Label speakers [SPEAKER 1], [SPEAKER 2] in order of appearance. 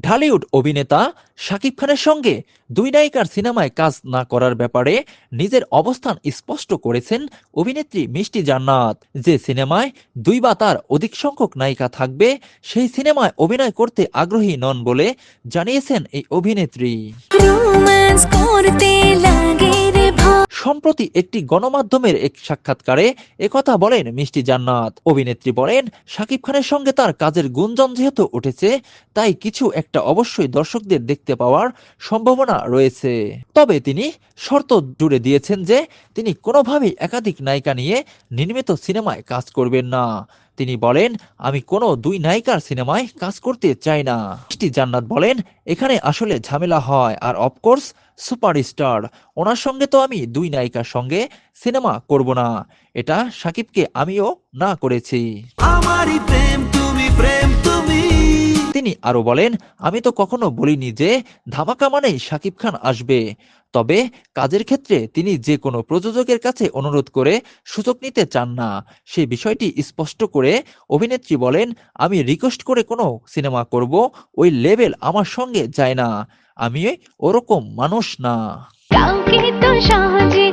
[SPEAKER 1] ঢালিউড অভিনেতা শাকিব খানের সঙ্গে দুই নায়িকার সিনেমায় কাজ না করার ব্যাপারে নিজের অবস্থান স্পষ্ট করেছেন অভিনেত্রী মিষ্টি জান্নাত। যে সিনেমায় দুই বা তার অধিক সংখ্যক নায়িকা থাকবে সেই সিনেমায় অভিনয় করতে আগ্রহী নন বলে জানিয়েছেন এই অভিনেত্রী। সম্প্রতি একটি গণমাধ্যমের এক সাক্ষাৎকারে একথা বলেন মিষ্টি জান্নাত। অভিনেত্রী বলেন, শাকিব খানের সঙ্গে তার কাজের গুঞ্জন যেহেতু উঠেছে, তাই কিছু একটা অবশ্যই দর্শকদের দেখতে পাওয়ার সম্ভাবনা রয়েছে। তবে তিনি শর্ত জুড়ে দিয়েছেন যে তিনি কোনোভাবেই একাধিক নায়িকা নিয়ে নির্মিত সিনেমায় কাজ করবেন না। তিনি বলেন, আমি কোনো দুই নায়িকার সিনেমায় কাজ করতে চাই না। জান্নাত বলেন, এখানে আসলে ঝামেলা হয় আর অফকোর্স সুপারস্টার ওনার সঙ্গে তো আমি দুই নায়িকার সঙ্গে সিনেমা করব না। এটা সাকিবকে আমিও না করেছি।
[SPEAKER 2] আমারই প্রেম, তুমি প্রেম
[SPEAKER 1] তিনি আরও বলেন, আমি তো কখনো বলিনি যে ধামাকা মানেই সাকিব খান আসবে। তবে কাজের ক্ষেত্রে তিনি যে কোনো প্রযোজকের কাছে অনুরোধ করে সুযোগ নিতে চান না। সেই বিষয়টি স্পষ্ট করে অভিনেত্রী বলেন, আমি রিকোয়েস্ট করে কোনো সিনেমা করব, ওই লেভেল আমার সঙ্গে যায় না। আমি ওরকম মানুষ না।
[SPEAKER 3] কাউকে তো সহজে